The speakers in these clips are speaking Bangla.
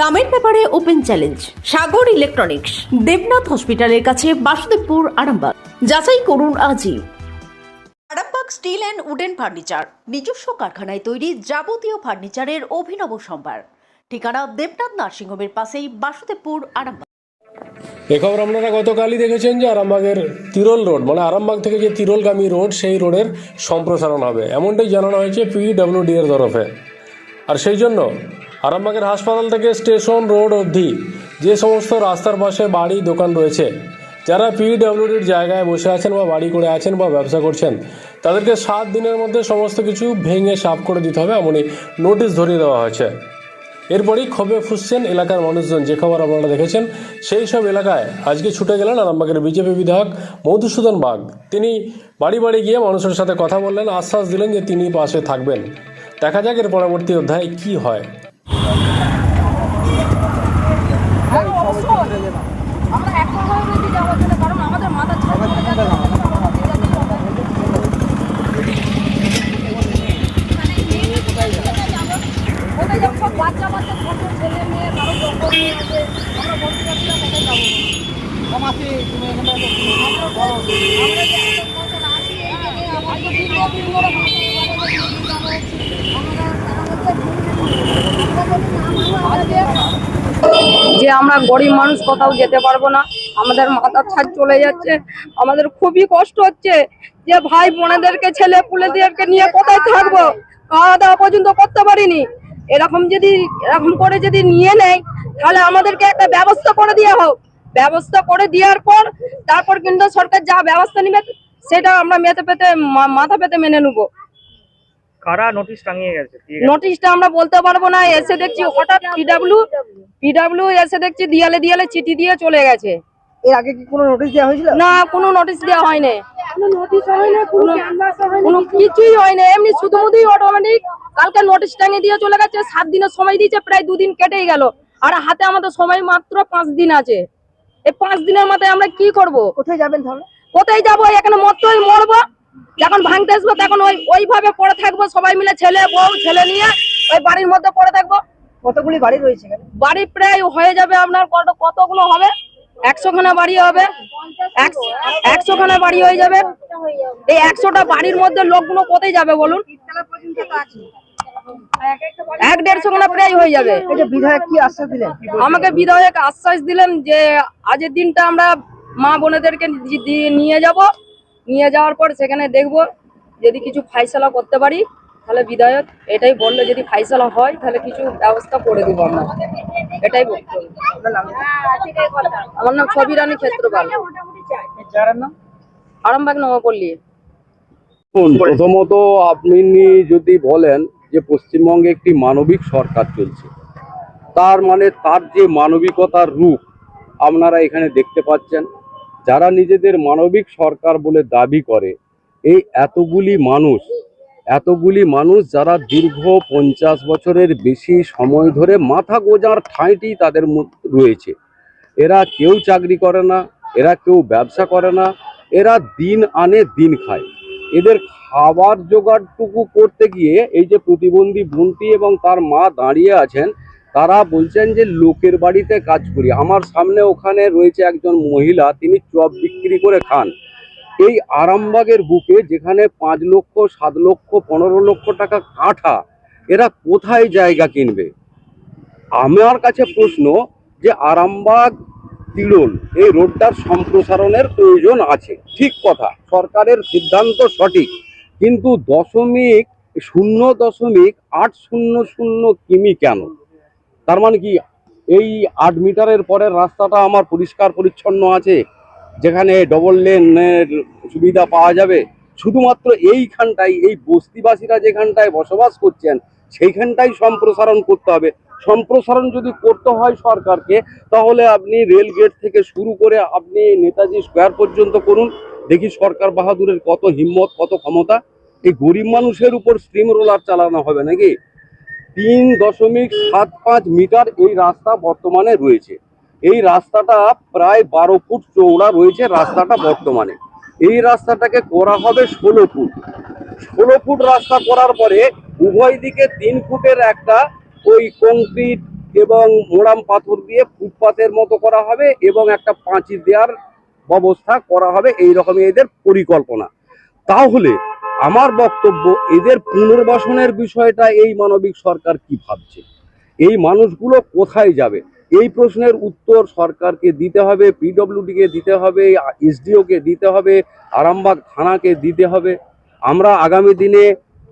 দামের ব্যাপারে open challenge Sagar electronics Debnath হসপিটালের কাছে বাসুদেবপুর আরামবাগ। যাচাই করুন আজই। Arambagh steel and wooden furniture নিজস্ব কারখানায় তৈরি যাবতীয় ফার্নিচারের অভিনব সম্ভার। ঠিকানা দেবনাথ নার্সিংহোমের পাশেই বাসুদেবপুর আরামবাগ। এ খবর আপনারা গতকালই দেখেছেন যে আরামবাগের তিরোল রোড মানে আরামবাগ থেকে যে তিরোলগামী রোড সেই রোডের সম্প্রসারণ হবে। এমনটাই জানানো হয়েছে পিডব্লিউডি এর তরফে। আর সেই জন্য আরামবাগের হাসপাতাল থেকে স্টেশন রোড অবধি যে সমস্ত রাস্তার পাশে বাড়ি দোকান রয়েছে, যারা পিডব্লিউডির জায়গায় বসে আছেন বা বাড়ি করে আছেন বা ব্যবসা করছেন, তাদেরকে সাত দিনের মধ্যে সমস্ত কিছু ভেঙে সাফ করে দিতে হবে এমনই নোটিশ ধরিয়ে দেওয়া হয়েছে। এরপরই ক্ষোভে ফুসছেন এলাকার মানুষজন, যে খবর আপনারা দেখেছেন, সেই সব এলাকায় আজকে ছুটে গেলেন আরামবাগের বিজেপি বিধায়ক মধুসূদন বাগ। তিনি বাড়ি বাড়ি গিয়ে মানুষের সাথে কথা বললেন, আশ্বাস দিলেন যে তিনি পাশে থাকবেন। দেখা যাক এর পরবর্তী অধ্যায়ে কি হয় হ্যাঁ, অবশ্যই। আমরা একটা ভাবে বেরিয়ে যাব কারণ আমাদের মাথা ছাড় চলে যাচ্ছে। যাব? সব বাচ্চা বাচ্চা ছোট ছেলে মেয়ে কারও জঙ্গল নিয়ে আছে আমরা বসে যাচ্ছি না কোথায় যাব এই জায়গায় আমার আমরা হচ্ছে যে আমরা গরিব মানুষ কোথাও যেতে পারব না। আমাদের মাথার ছাদ চলে যাচ্ছে। আমাদের খুবই কষ্ট হচ্ছে যে ভাই বোনেদেরকে, ছেলে পুলেদেরকে নিয়ে কোথায় থাকব? খাওয়া দাওয়া পর্যন্ত করতে পারিনি। এরকম যদি, এরকম করে যদি নিয়ে নেয় তাহলে আমাদেরকে একটা ব্যবস্থা করে দেওয়া হোক। ব্যবস্থা করে দেওয়ার পর, তারপর কিন্তু সরকার যা ব্যবস্থা নিবে, সেটা আমরা মেতে পেতে মাথা পেতে মেনে নেব। কারা নোটিশ টাঙিয়ে গেছে? নোটিশটা আমরা বলতে পারব না এসে দেখছি হঠাৎ পিডাব্লিউ পিডাব্লিউ এসে দেখছি দিয়ালে দিয়ালে চিঠি দিয়ে চলে গেছে। এর আগে কি কোনো নোটিশ দেওয়া হয়েছিল? না কোনো নোটিশ দেওয়া হয়নি। কোনো কিছুই হয়নি। এমনি অটোমেটিক কালকে নোটিশ টাঙিয়ে দিয়ে চলে গেছে সাত দিনের সময় দিয়েছে প্রায় দুদিন কেটেই গেল। আর হাতে আমাদের সময় মাত্র পাঁচ দিন আছে। এই পাঁচ দিনের মাথায় আমরা কি করব? কোথায় যাবেন তাহলে? কোথায় যাব? এখানে মরতেই মরবো। যখন ভাঙতে আসব তখন ওই ওইভাবে পড়ে থাকব সবাই মিলে ছেলে বউ ছেলে নিয়ে ওই বাড়ির মধ্যে পড়ে থাকব। কতগুলি বাড়ি রয়েছে বাড়ি প্রায় হয়ে যাবে আপনার কত কতগুলো হবে? একশো খানা বাড়ি হবে। একশো খানা বাড়ি হয়ে যাবে। এই একশোটা বাড়ির মধ্যে লোকগুলো কোথায় যাবে বলুন? এক দেড়শো খানা প্রায় হয়ে যাবে। বিধায়ক কি আশ্বাস দিলেন? আমাকে বিধায়ক আশ্বাস দিলেন যে আজের দিনটা আমরা মা বোনেদেরকে নিয়ে যাব। নিয়ে যাওয়ার পর সেখানে দেখব যদি কিছু ফাইসলা করতে পারি তাহলে বিধায়ক এটাই বলল যদি ফাইসলা হয় তাহলে কিছু ব্যবস্থা করে দেবো আমরা। এটাই বক্তব্য আমার নাম ছবি রানী ক্ষেত্রপাল। আরামবাগ নবপল্লী প্রথমত আপনি যদি বলেন যে পশ্চিমবঙ্গে একটি মানবিক সরকার চলছে তার মানে তার যে মানবিকতার রূপ আপনারা এখানে দেখতে পাচ্ছেন যারা নিজেদের মানবিক সরকার বলে দাবি করে, এই এতগুলি মানুষ এতগুলি মানুষ যারা দীর্ঘ পঞ্চাশ বছরের বেশি সময় ধরে মাথা গোজার ঠাঁইটি তাদের রয়েছে। এরা কেউ চাকরি করে না, এরা কেউ ব্যবসা করে না, এরা দিন আনে দিন খায়। এদের খাবার জোগাড়টুকু করতে গিয়ে এই যে প্রতিবন্ধী বোনটি এবং তার মা দাঁড়িয়ে আছেন তারা বলছেন যে লোকের বাড়িতে কাজ করি। আমার সামনে ওখানে রয়েছে একজন মহিলা, তিনি চপ বিক্রি করে খান। এই আরামবাগের বুকে যেখানে পাঁচ লক্ষ, সাত লক্ষ, পনেরো লক্ষ টাকা কাঠা, এরা কোথায় জায়গা কিনবে? আমার কাছে প্রশ্ন যে আরামবাগ তিলোল এই রোডটার সম্প্রসারণের প্রয়োজন আছে। ঠিক কথা, সরকারের সিদ্ধান্ত সঠিক, কিন্তু দশমিক শূন্য দশমিক আট শূন্য শূন্য কিমি কেন? তার মানে কি, এই আট মিটারের পরের রাস্তাটা আমার পরিষ্কার পরিচ্ছন্ন আছে, যেখানে ডবল লেনের সুবিধা পাওয়া যাবে। শুধুমাত্র এইখানটাই, এই বস্তিবাসীরা যেখানটায় বসবাস করছেন, সেইখানটাই সম্প্রসারণ করতে হবে। সম্প্রসারণ যদি করতে হয় সরকারকে, তাহলে আপনি রেল গেট থেকে শুরু করে আপনি নেতাজি স্কোয়ার পর্যন্ত করুন। দেখি সরকার বাহাদুরের কত হিম্মত, কত ক্ষমতা। এই গরিব মানুষের উপর স্টিম রোলার চালানো হবে নাকি? তিন দশমিক সাত পাঁচ মিটার এই রাস্তা বর্তমানে রয়েছে। এই রাস্তাটা প্রায় বারো ফুট চৌড়া রয়েছে রাস্তাটা বর্তমানে। এই রাস্তাটাকে করা হবে ষোলো ফুট। ষোলো ফুট রাস্তা করার পরে উভয় দিকে তিন ফুটের একটা ওই কংক্রিট এবং মোড়াম পাথর দিয়ে ফুটপাতের মতো করা হবে এবং একটা পাঁচিল দেওয়ার ব্যবস্থা করা হবে। এই রকমই এদের পরিকল্পনা। তাহলে আমার বক্তব্য, এদের পুনর্বাসনের বিষয়টা এই মানবিক সরকার কি ভাবছে? এই মানুষগুলো কোথায় যাবে? এই প্রশ্নের উত্তর সরকারকে দিতে হবে, পিডব্লিউডিকে দিতে হবে, এসডিওকে দিতে হবে, আরামবাগ থানাকে দিতে হবে। আমরা আগামী দিনে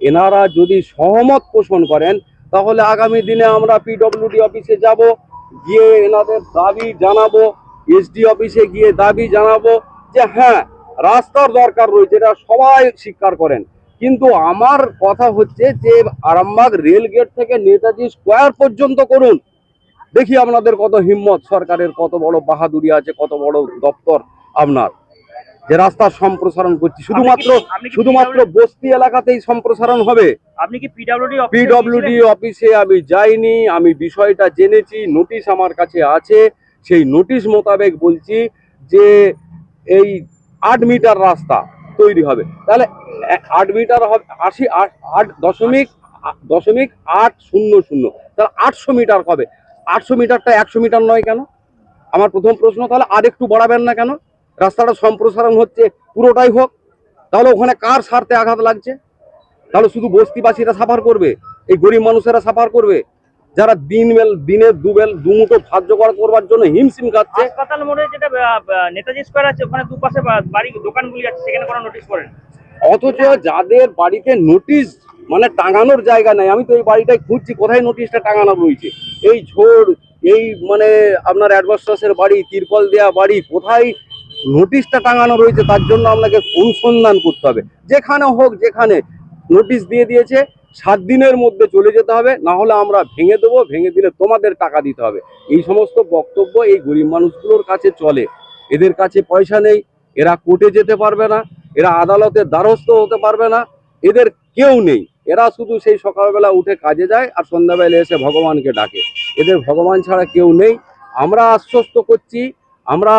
এনারা যদি সহমত পোষণ করেন, তাহলে আগামী দিনে আমরা পিডব্লিউডি অফিসে যাব, গিয়ে এনাদের দাবি জানাব, এসডি অফিসে গিয়ে দাবি জানাব যে হ্যাঁ রাস্তার দরকার রয়েছে এটা সবাই স্বীকার করেন। কিন্তু আমার কথা হচ্ছে যে আরামবাগ রেল গেট থেকে নেতাজি স্কোয়ার পর্যন্ত করুন। দেখি আপনাদের কত হিম্মত সরকারের কত বড় বাহাদুরি আছে কত বড় দপ্তর আপনার। যে রাস্তার সম্প্রসারণ করছি শুধুমাত্র শুধুমাত্র বস্তি এলাকাতেই সম্প্রসারণ হবে? আপনি কি পিডব্লিউডি পিডব্লিউডি অফিসে আমি যাইনি আমি বিষয়টা জেনেছি নোটিশ আমার কাছে আছে। সেই নোটিশ মোতাবেক বলছি যে এই আট মিটার রাস্তা তৈরি হবে। তাহলে আট মিটার হবে, আশি, আট দশমিক দশমিক আট শূন্য শূন্য। তাহলে আটশো মিটার হবে আটশো মিটারটা একশো মিটার নয় কেন? আমার প্রথম প্রশ্ন, তাহলে আর একটু বাড়াবেন না কেন? রাস্তাটা সম্প্রসারণ হচ্ছে, পুরোটাই হোক। তাহলে ওখানে কার স্বার্থে আঘাত লাগছে? তাহলে শুধু বস্তিবাসীরা সাফার করবে? এই গরিব মানুষেরা সাফার করবে? যারা দিন বেল দিনের দুবেল দুমুঠো ভাত জোগাড় করবার জন্য হিমশিম খাচ্ছে। হাসপাতাল মোড়ে যেটা নেতাজি স্কোয়ার আছে ওখানে দুপাশে বাড়ি দোকানগুলি আছে সেখানে কোনো নোটিশ করেন। অথচ যাদের বাড়িতে নোটিশ মানে টাঙানোর জায়গা নাই আমি তো এই বাড়িটাই খুঁজছি কোথায় নোটিশটা টাঙানো রয়েছে? এই ঝোড় এই মানে আপনার অ্যাডভার্সাসের বাড়ি তিরপল দেয়া বাড়ি কোথায় নোটিশটা টাঙানো রয়েছে তার জন্য আপনাকে অনুসন্ধান করতে হবে। যেখানে হোক যেখানে নোটিশ দিয়ে দিয়েছে সাত দিনের মধ্যে চলে যেতে হবে, না হলে আমরা ভেঙে দেবো, ভেঙে দিলে তোমাদের টাকা দিতে হবে। এই সমস্ত বক্তব্য এই গরিব মানুষগুলোর কাছে চলে। এদের কাছে পয়সা নেই, এরা কোর্টে যেতে পারবে না, এরা আদালতের দ্বারস্থ হতে পারবে না, এদের কেউ নেই। এরা শুধু সেই সকালবেলা উঠে কাজে যায় আর সন্ধ্যাবেলা এসে ভগবানকে ডাকে। এদের ভগবান ছাড়া কেউ নেই। আমরা আশ্বস্ত করছি, আমরা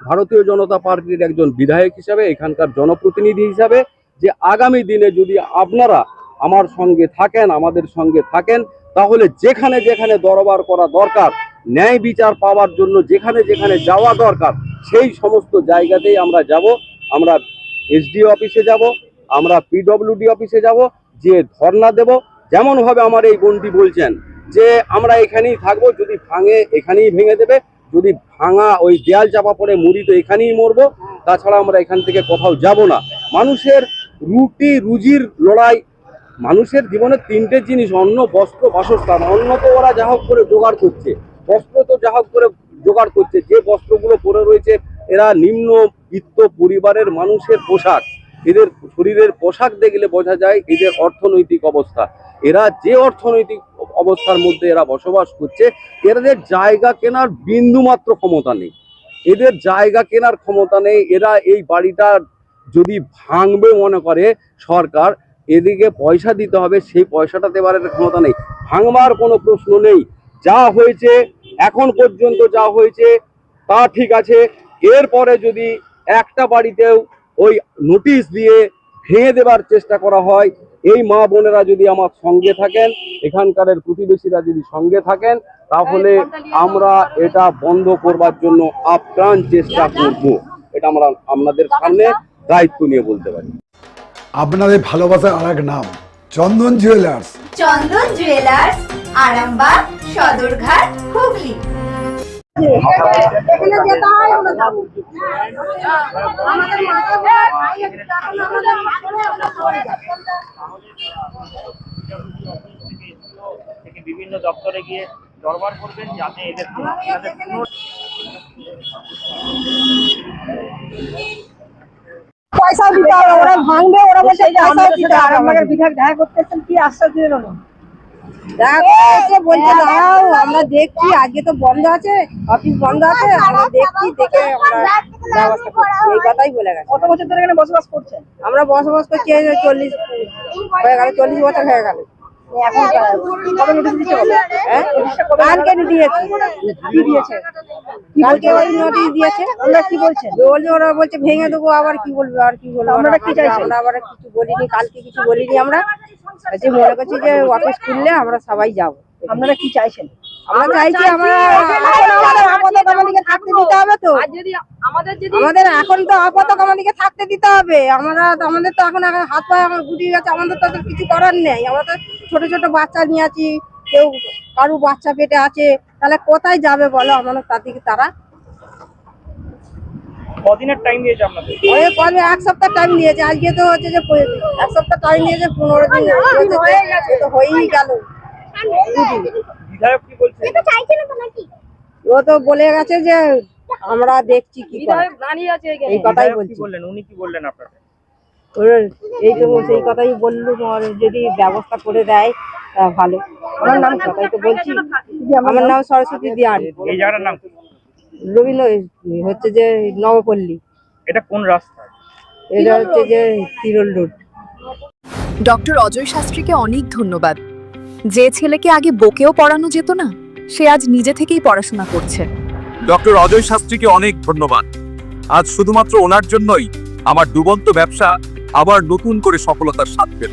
ভারতীয় জনতা পার্টির একজন বিধায়ক হিসাবে, এখানকার জনপ্রতিনিধি হিসাবে, যে আগামী দিনে যদি আপনারা আমার সঙ্গে থাকেন, আমাদের সঙ্গে থাকেন, তাহলে যেখানে যেখানে দরবার করা দরকার, ন্যায় বিচার পাওয়ার জন্য যেখানে যেখানে যাওয়া দরকার, সেই সমস্ত জায়গাতেই আমরা যাব। আমরা এসডিও অফিসে যাব, আমরা পিডব্লিউডি অফিসে যাব যে ধর্ণা দেব। যেমনভাবে আমার এই বোনটি বলছেন, যে আমরা এখানেই থাকব, যদি ভাঙে এখানেই ভেঙে দেবে, যদি ভাঙা ওই দেয়াল চাপা পড়ে মুড়ি তো এখানেই মরবো, তাছাড়া আমরা এখান থেকে কোথাও যাব না। মানুষের রুটি রুজির লড়াই মানুষের জীবনে তিনটে জিনিস, অন্ন, বস্ত্র, বাসস্থান। অন্ন তো ওরা যা হোক করে জোগাড় করছে। বস্ত্র তো যা হোক করে জোগাড় করছে। যে বস্ত্রগুলো পরে রয়েছে, এরা নিম্ন বিত্ত পরিবারের মানুষের পোশাক। এদের শরীরের পোশাক দেখলে বোঝা যায় এদের অর্থনৈতিক অবস্থা। এরা যে অর্থনৈতিক অবস্থার মধ্যে এরা বসবাস করছে, এদের জায়গা কেনার বিন্দুমাত্র ক্ষমতা নেই। এদের জায়গা কেনার ক্ষমতা নেই। এরা এই বাড়িটা যদি ভাঙবে মনে করে সরকার এদিকে পয়সা দিতে হবে, সেই পয়সাটা দেওয়ার এদের ক্ষমতা নেই। ভাঙবার কোনো প্রশ্ন নেই। যা হয়েছে, এখন পর্যন্ত যা হয়েছে, তা ঠিক আছে। এরপরে যদি একটা বাড়িতেও ওই নোটিশ দিয়ে ভেঙে দেবার চেষ্টা করা হয়, এই মা বোনেরা যদি আমার সঙ্গে থাকেন, এখানকারের প্রতিবেশীরা যদি সঙ্গে থাকেন, তাহলে আমরা এটা বন্ধ করবার জন্য আপ্রাণ চেষ্টা করব। এটা আমরা আপনাদের সামনে দায়িত্ব নিয়ে বলতে পারি। আপনাদের ভালোবাসার আর এক নাম চন্দন জুয়েলার্স চন্দন জুয়েলার্স আরামবাগ সদরঘাট হুগলি। থেকে বিভিন্ন দপ্তরে গিয়ে দরবার করবেন যাতে এদের পয়সাও দিতে হবে ওরা ভাঙবে ওরা বলছে পয়সাও দিতে হবে বিধায়ক দেখা করতে এসেছেন কি আশ্বাস দিলেন উনি বলছে দাঁড়াও আমরা দেখছি আজকে তো বন্ধ আছে অফিস বন্ধ আছে আমরা দেখছি দেখে এই কথাই বলে গেছে। কত বছর ধরে এখানে বসবাস করছেন? আমরা বসবাস করছি চল্লিশ হয়ে গেল চল্লিশ বছর হয়ে গেল। এখন কবে নোটিশ দিতে হবে হ্যাঁ কালকে দিয়েছে। কি দিয়েছে। কি কালকে ওই নোটিশ দিয়েছে। আমরা কি বলছেন? বলছে ওরা বলছে ভেঙে দেবো আবার কি বলব আর কি বলব? আপনারা কি চাইছেন? আমরা আবার কিছু বলিনি কালকে কিছু বলিনি আমরা। আজকে মনে করছি যে অফিস খুললে আমরা সবাই যাব। আপনারা কি চাইছেন? আমরা চাইছি আমরা আমাদের আপাতত আমাদেরকে থাকতে দিতে হবে তো। আমাদের আমাদের এখন তো আপাতত আমাদেরকে থাকতে দিতে হবে। আমরা আমাদের তো এখন হাত পা এখন গুটিয়ে গেছে আমাদের তো কিছু করার নেই। আমরা তো ছোট ছোট বাচ্চা নিয়ে আছি। কেউ কারু বাচ্চা পেটে আছে তাহলে কোথায় যাবে বলো তাদেরকে তারা? কদিনের টাইম দিয়েছে আপনাদের? অনেক কবে এক সপ্তাহ টাইম দিয়েছে আজকে তো হচ্ছে যে এক সপ্তাহ টাইম দিয়েছে পনেরো দিন তো হয়েই গেল। বিধায়ক কি বলছে? ও তো বলে গেছে যে আমরা দেখছি কি এই কথাই বলছি। বললেন? উনি কি বললেন আপনাদের? এই তো সেই কথাই বললুম যদি ব্যবস্থা করে দেয় ভালো। আমার নাম তো বলছি। আমার নাম সরস্বতী দিয়ান। এই জায়গাটার নাম রবীন্দ্র হচ্ছে যে নবপল্লী। এটা কোন রাস্তা? এটা হচ্ছে যে তিরল রোড। ডক্টর অজয় শাস্ত্রীকে অনেক ধন্যবাদ। যে ছেলেকে আগে বকেও পড়ানো যেত না সে আজ নিজে থেকেই পড়াশোনা করছে। ডক্টর অজয় শাস্ত্রীকে অনেক ধন্যবাদ। আজ শুধুমাত্র ওনার জন্যই আমার ডুবন্ত ব্যবসা আবার নতুন করে সফলতার স্বাদ পেল।